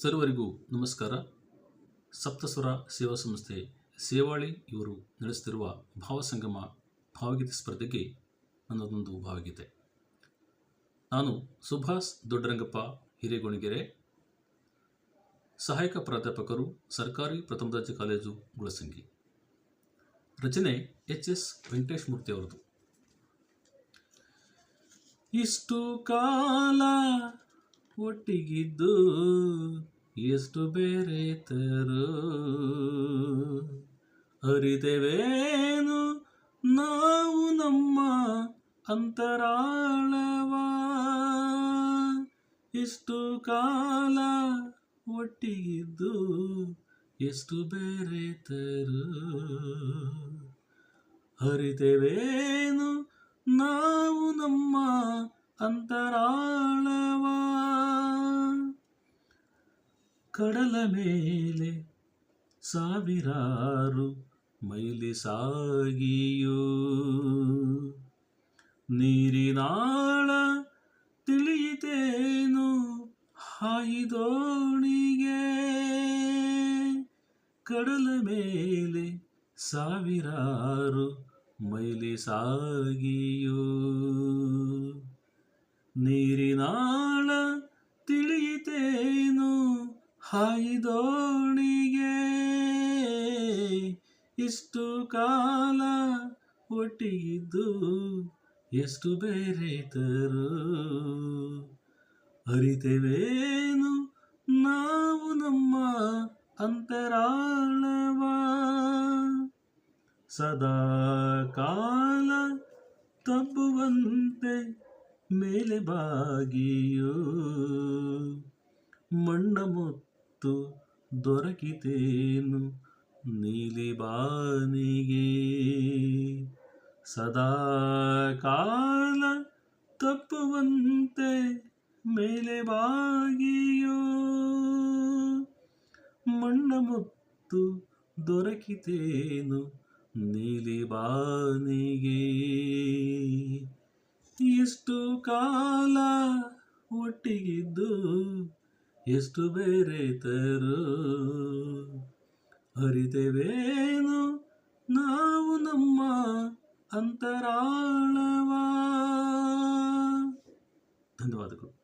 ಸರ್ವರಿಗೂ ನಮಸ್ಕಾರ. ಸಪ್ತಸ್ವರ ಸೇವಾ ಸಂಸ್ಥೆ ಸೇವಾಳಿ ಇವರು ನಡೆಸುತ್ತಿರುವ ಭಾವಸಂಗಮ ಭಾವಗೀತೆ ಸ್ಪರ್ಧೆಗೆ ನನ್ನದೊಂದು ಭಾವಗೀತೆ. ನಾನು ಸುಭಾಷ್ ದೊಡ್ಡರಂಗಪ್ಪ ಹಿರೇಗೋಣಿಗೆರೆ. ಸಹಾಯಕ ಪ್ರಾಧ್ಯಾಪಕರು ಸರ್ಕಾರಿ ಪ್ರಥಮ ದರ್ಜೆ ಕಾಲೇಜು ಗುಳಸಂಗಿ. ರಚನೆ ಎಚ್ ಎಸ್ ವೆಂಕಟೇಶ್ ಮೂರ್ತಿ ಅವರದು. ಇಷ್ಟು ಕಾಲ ಒಟ್ಟಿಗಿದ್ದು ಎಷ್ಟು ಬೇರೆ ತರು ಅರಿತೆವೇನು? ನಾವು ನಮ್ಮ ಅಂತರಾಳವ. ಇಷ್ಟು ಕಾಲ ಒಟ್ಟಿಗಿದ್ದು ಎಷ್ಟು ಬೇರೆ ತರು ಅರಿತೆವೇನು? ನಾವು ನಮ್ಮ ಅಂತರಾಳವ. ಕಡಲ ಮೇಲೆ ಸಾವಿರಾರು ಮೈಲಿ ಸಾಗಿಯೋ. ನೀರಿನಾಳ ತಿಳಿಯಿತೇನು ಹಾಯಿದೋಣಿಗೆ. ಕಡಲ ಮೇಲೆ ಸಾವಿರಾರು ಮೈಲಿ ಸಾಗಿಯೋ. ನೀರಿನಾಳ ತಿಳಿಯಿತೇನು ಹಾಯಿದೋಣಿಗೆ ಇಷ್ಟು ಕಾಲ ಒಟ್ಟಿಗಿದ್ದು ಎಷ್ಟು ಬೇರೆ ತರು ಅರಿತೆವೇನು? ನಾವು ನಮ್ಮ ಅಂತರಾಳವ. ಸದಾ ಕಾಲ ಮೇಲೆ ಬಾಗಿಯೋ ಮಣ್ಣ ಮುತ್ತು ದೊರಕಿತೇನು ನೀಲಿ ಬಾನಿಗೆ. ಸದಾ ಕಾಲ ತಪ್ಪುವಂತೆ ಮೇಲೆ ಬಾಗಿಯೋ ಮಣ್ಣ ಮುತ್ತು ದೊರಕಿತೇನು ನೀಲಿ ಬಾನಿಗೆ. ಎಷ್ಟು ಕಾಲ ಒಟ್ಟಿಗಿದ್ದು ಎಷ್ಟು ಬೇರೆ ತರು ಅರಿತೆವೇನು? ನಾವು ನಮ್ಮ ಅಂತರಾಳವಾ. ಧನ್ಯವಾದಗಳು.